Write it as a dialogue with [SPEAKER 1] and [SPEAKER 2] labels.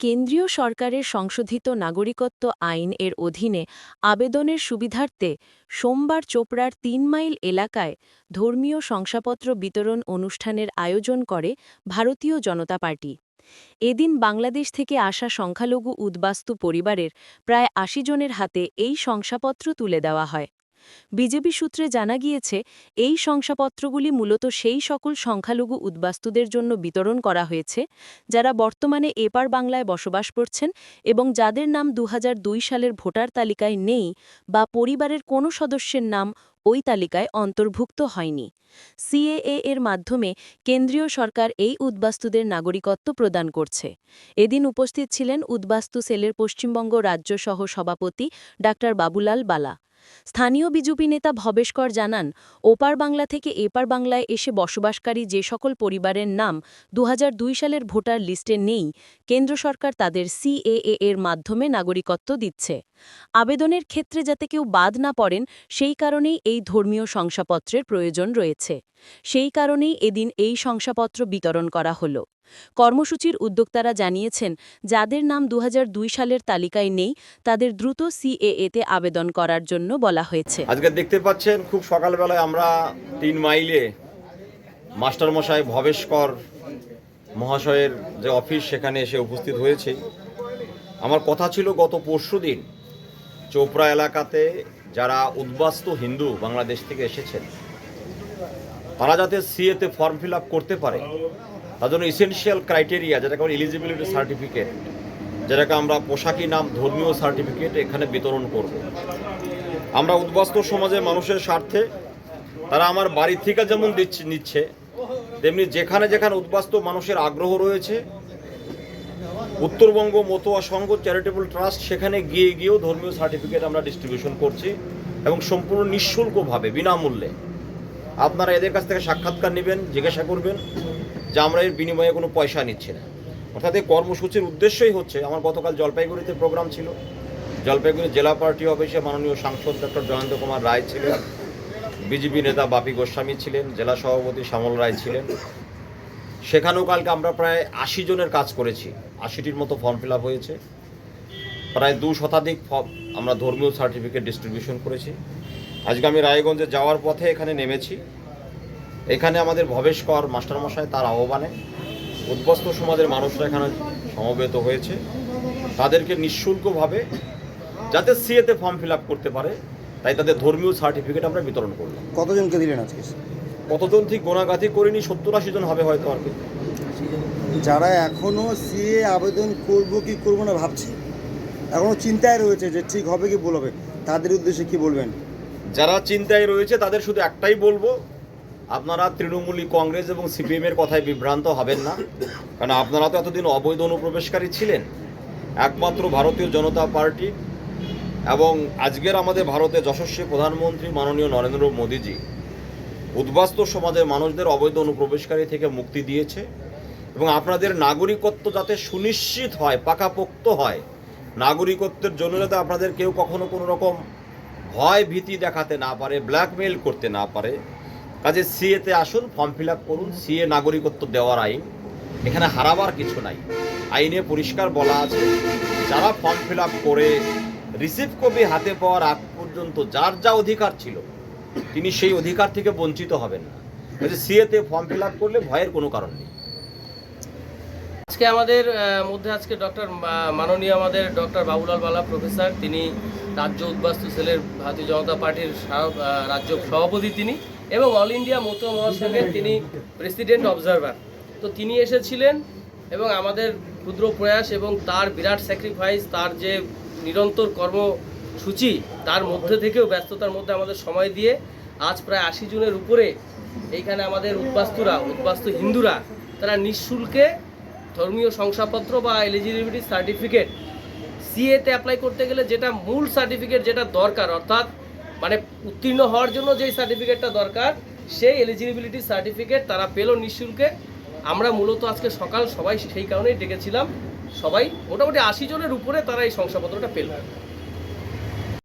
[SPEAKER 1] কেন্দ্রীয় সরকারের সংশোধিত নাগরিকত্ব আইন এর অধীনে আবেদনের সুবিধার্থে সোমবার চোপড়ার তিন মাইল এলাকায় ধর্মীয় শংসাপত্র বিতরণ অনুষ্ঠানের আয়োজন করে ভারতীয় জনতা পার্টি। এদিন বাংলাদেশ থেকে আসা সংখ্যালঘু উদ্বাস্তু পরিবারের প্রায় আশি জনের হাতে এই শংসাপত্র তুলে দেওয়া হয়। বিজেপি সূত্রে জানা গিয়েছে, এই শংসাপত্রগুলি মূলত সেই সকল সংখ্যালঘু উদ্বাস্তুদের জন্য বিতরণ করা হয়েছে, যারা বর্তমানে এপার বাংলায় বসবাস করছেন এবং যাদের নাম দু হাজার দুই সালের ভোটার তালিকায় নেই বা পরিবারের কোনো সদস্যের নাম ওই তালিকায় অন্তর্ভুক্ত হয়নি। সিএএ এর মাধ্যমে কেন্দ্রীয় সরকার এই উদ্বাস্তুদের নাগরিকত্ব প্রদান করছে। এদিন উপস্থিত ছিলেন উদ্বাস্তু সেলের পশ্চিমবঙ্গ রাজ্য সহ সভাপতি ডা বাবুলাল বালা। স্থানীয় বিজেপি নেতা ভবেশকর জানান, ওপার বাংলা থেকে এপার বাংলায় এসে বসবাসকারী যে সকল পরিবারের নাম দুহাজার দুই সালের ভোটার লিস্টে নেই, কেন্দ্র সরকার তাদের সিএএ এর মাধ্যমে নাগরিকত্ব দিচ্ছে। আবেদনের ক্ষেত্রে যাতে কেউ বাদ না পড়েন, সেই কারণেই এই ধর্মীয় শংসাপত্রের প্রয়োজন রয়েছে। সেই কারণেই এদিন এই শংসাপত্র বিতরণ করা হল। কর্মসূচির উদ্যোক্তারা জানিয়েছেন, যাদের নাম দু হাজার দুই সালের তালিকায় নেই, তাদের দ্রুত সিএএতে আবেদন করার জন্য বলা হয়েছে।
[SPEAKER 2] আজকে দেখতে পাচ্ছেন, খুব সকালবেলায় আমরা তিন মাইলে মাস্টারমশাই ভবেশকর মহাশয়ের যে অফিস, সেখানে এসে উপস্থিত হয়েছে। আমার কথা ছিল গত পরশু দিন চোপড়া এলাকাতে যারা উদ্বাস্তু হিন্দু বাংলাদেশ থেকে এসেছেন, তারা যাতে সিএতে ফর্ম ফিল করতে পারে, তার জন্য ইসেনশিয়াল ক্রাইটেরিয়া যেটাকে আমরা এলিজিবিলিটি সার্টিফিকেট যেটাকে আমরা পোশাকি নাম ধর্মীয় সার্টিফিকেট এখানে বিতরণ করব। আমরা উদ্বাস্তু সমাজের মানুষের স্বার্থে, তারা আমার বাড়ি থেকে যেমন দিচ্ছে, নিচ্ছে, তেমনি যেখানে যেখানে উদ্বাস্তু মানুষের আগ্রহ রয়েছে উত্তরবঙ্গ মতোয়া সংঘ চ্যারিটেবল ট্রাস্ট সেখানে গিয়ে গিয়েও ধর্মীয় সার্টিফিকেট আমরা ডিস্ট্রিবিউশন করছি এবং সম্পূর্ণ নিঃশুল্কভাবে, বিনামূল্যে। আপনারা এদের কাছ থেকে সাক্ষাৎকার নেবেন, জিজ্ঞাসা করবেন যে আমরা এর বিনিময়ে কোনো পয়সা নিচ্ছি না। অর্থাৎ এই কর্মসূচির উদ্দেশ্যই হচ্ছে, আমার গতকাল জলপাইগুড়িতে প্রোগ্রাম ছিল। জলপাইগুড়ি জেলা পার্টি অফিসে মাননীয় সাংসদ ডক্টর জয়ন্ত কুমার রায় ছিলেন। বিজেপি নেতা বাপি গোস্বামী ছিলেন, জেলা সভাপতি শ্যামল রায় ছিলেন। সেখানেও কালকে আমরা প্রায় আশি জনের কাজ করেছি। আশিটির মতো ফর্ম ফিল হয়েছে। প্রায় দু শতাধিক ফর্ম আমরা ধর্মীয় সার্টিফিকেট ডিস্ট্রিবিউশন করেছি। আজকে আমি রায়গঞ্জে যাওয়ার পথে এখানে নেমেছি। এখানে আমাদের ভবেশ কর মাস্টারমশাই তার আহ্বানে উদ্বস্ত সমাজের মানুষরা এখানে সমবেত হয়েছে। তাদেরকে নিঃশুল্কভাবে যাতে সিএতে ফর্ম ফিল করতে পারে, তাই তাদের ধর্মীয় সার্টিফিকেট আমরা বিতরণ করলাম।
[SPEAKER 3] কতজনকে দিলেন আজকে?
[SPEAKER 2] কতজন ঠিক গোনাগাতি করিনি? সত্তর আশি জন হবে হয়তো আর কি।
[SPEAKER 3] যারা এখনও সিএ আবেদন করব কি করব না ভাবছে। এখনও চিন্তায় রয়েছে যে ঠিক হবে কি ভুল হবে। তাদের উদ্দেশ্যে কি বলবেন?
[SPEAKER 2] যারা চিন্তায় রয়েছে তাদের শুধু একটাই বলব আপনারা তৃণমূলী কংগ্রেস এবং সিপিএম এর কথায় বিভ্রান্ত হবেন না। কারণ আপনারা তো এতদিন অবৈধ অনুপ্রবেশকারী ছিলেন। একমাত্র ভারতীয় জনতা পার্টি এবং আজকের আমাদের ভারতের যশস্বী প্রধানমন্ত্রী মাননীয় নরেন্দ্র মোদীজি। উদ্বাস্তু সমাজের মানুষদের অবৈধ অনুপ্রবেশকারী থেকে মুক্তি দিয়েছে এবং আপনাদের নাগরিকত্ব যাতে সুনিশ্চিত হয়, পাকাপোক্ত হয়, নাগরিকত্বের জন্য যাতে আপনাদের কেউ কখনো কোনো রকম ভয় ভীতি দেখাতে না পারে ব্ল্যাকমেইল করতে না পারে, কাজে সিএতে আসুন ফর্ম ফিল আপ করুন সিএ নাগরিকত্ব দেওয়ার আইন, এখানে হারাবার কিছু নাই। আইনে পরিষ্কার বলা আছে, যারা ফর্ম ফিল আপ করে রিসিভ কপি হাতে পাওয়ার আগ পর্যন্ত যার যা অধিকার ছিল তিনি সেই অধিকার থেকে বঞ্চিত হবেন না। সিএতে ফর্ম ফিল আপ করলে ভয়ের কোনো কারণ নেই।
[SPEAKER 4] আজকে আমাদের মধ্যে আজকে ডক্টর মাননীয় আমাদের ডক্টর বাবুলাল বালা প্রফেসর তিনি রাজ্য উদ্বাস্তু সেলের ভারতীয় জনতা পার্টির রাজ্য সভাপতি তিনি এবং অল ইন্ডিয়া মতো মহাসংঘের তিনি প্রেসিডেন্ট অবজারভার তো তিনি এসেছিলেন এবং আমাদের ক্ষুদ্র প্রয়াস এবং তার বিরাট স্যাক্রিফাইস তার যে নিরন্তর কর্মসূচি তার মধ্যে থেকেও ব্যস্ততার মধ্যে আমাদের সময় দিয়ে আজ প্রায় আশি জনের উপরে এইখানে আমাদের উদ্বাস্তুরা, উদ্বাস্তু হিন্দুরা, তারা নিঃশুল্কে ধর্মীয় শংসাপত্র বা এলিজিবিলিটি সার্টিফিকেট সিএতে অ্যাপ্লাই করতে গেলে যেটা মূল সার্টিফিকেট যেটা দরকার, অর্থাৎ মানে উত্তীর্ণ হওয়ার জন্য যেই সার্টিফিকেটটা দরকার, সেই এলিজিবিলিটি সার্টিফিকেট তারা পেল নিঃশুল্কে। আমরা মূলত আজকে সকাল সবাই সেই কারণেই ডেকেছিলাম। সবাই মোটামুটি আশি জনের উপরে তারা এই শংসাপত্রটা পেল।